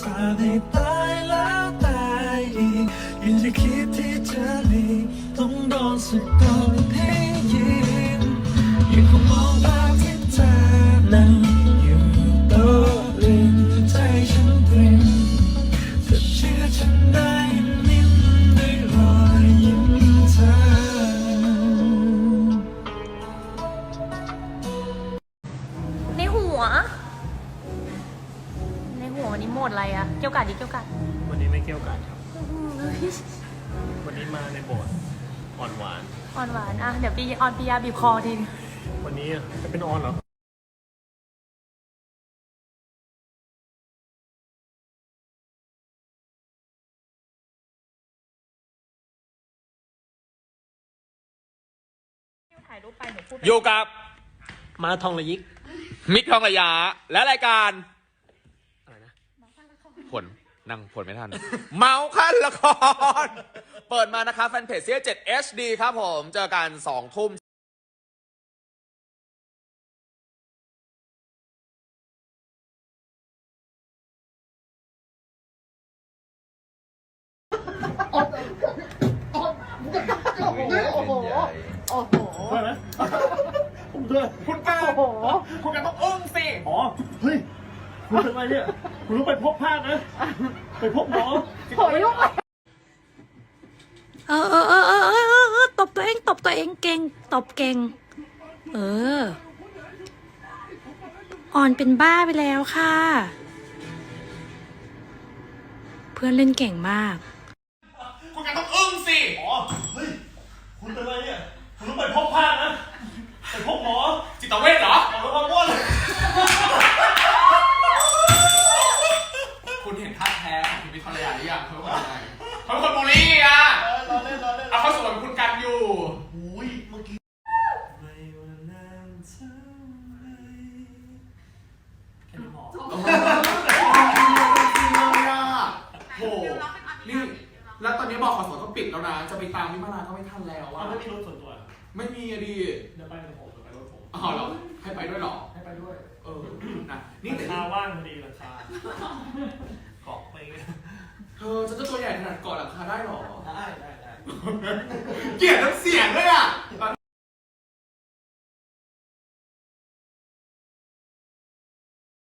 สาบให้ตายแล้วตายอีกยังจะคิดที่จะหลีต้องโดนสะกดใววันนี้โหมดอะไรอะเกี่ยวกัดดิเกี่ยวกัดวันนี้ไม่เกี่ยวกันครับ วันนี้มาในโบสถ์อ่อนหวาน อ่อนหวานอะเดี๋ยวพี่ออนพี่ยาบีบคอทีนึงวันนี้จะเป็นออนเหรอ ถ่ายรูปไปหนูพูดอยู่กับ มาทองระยิก มิกทองระยะและรายการอะไรนะ ผลนั่งผลไม่ทัน เมาขั้นละคร เปิดมานะคะแฟนเพจเซีย7 HD ครับผม เจอกัน2ทุ่มเพื่อนนะผมเพื่อนคุณป้าโอ้โห คุณกันต้องอึ้งสิ อ๋อ เฮ้ย คุณเป็นไรเนี่ย คุณต้องไปพบแพทย์นะ ไปพบหมอเออเออเออเออเออเออเออตบตัวเองตบตัวเองเก่งตบเก่ง เออ อ่อนเป็นบ้าไปแล้วค่ะ เพื่อนเล่นเก่งมาก ท้ของคุณมิกทองระยะหรือยังเขาเป็นคนยังไงเขาเป็นคนบูลลี่อะรอเล่นรอเล่นเอาเขาสวนคุณกันอยู่ อุ้ยเมื่อกี้ไม่ว่านานเท่าไหร่แค่นี้พอโหนี่แล้วตอนนี้บอกขอสอก็ปิดแล้วนะ จะไปตามวิมาลาก็ไม่ทันแล้วเอาอะไม่มีรถส่วนตัวเหรอไม่มีอะดิเดี๋ยวไปกับผมเดี๋ยวไปรถผมอ๋อเหรอให้ไปด้วยเหรอ ให้ไปด้วย เออนะนี่นี่แต่ คาว่างพอดีราคาเกาะไปเธอฉันจะตัวใหญ่ขนาดเกาะหลังคาได้เหรอ ได้ได้ได้ เกลียดน้ำเสียงด้วยอะ